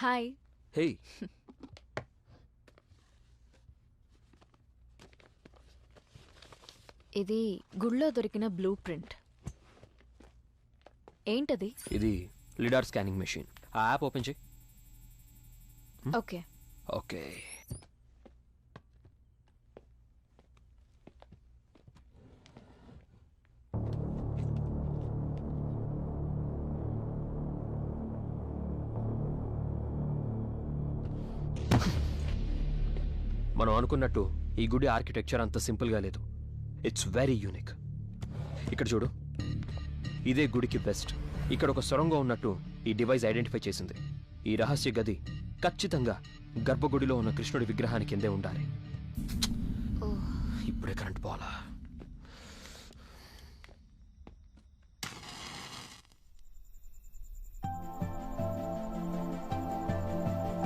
Hi. హే. ఇది గుళ్ళో దొరికిన బ్లూ ప్రింట్. ఏంటది? ఇది లిడార్ స్కానింగ్ మెషిన్. ఆ యాప్ ఓపెన్ చేయి. ఓకే. ఓకే. మనం అనుకున్నట్టు ఈ గుడి ఆర్కిటెక్చర్ అంత సింపుల్గా లేదు. ఇట్స్ వెరీ యూనిక్ ఇక్కడ చూడు. ఇదే గుడికి బెస్ట్ ఇక్కడ ఒక సొరంగం ఉన్నట్టు ఈ డివైస్ ఐడెంటిఫై చేసింది. ఈ రహస్య గది ఖచ్చితంగా గర్భగుడిలో ఉన్న కృష్ణుడి విగ్రహానికి కిందే ఉండాలి. ఇప్పుడే కరెంట్ పోవాలా?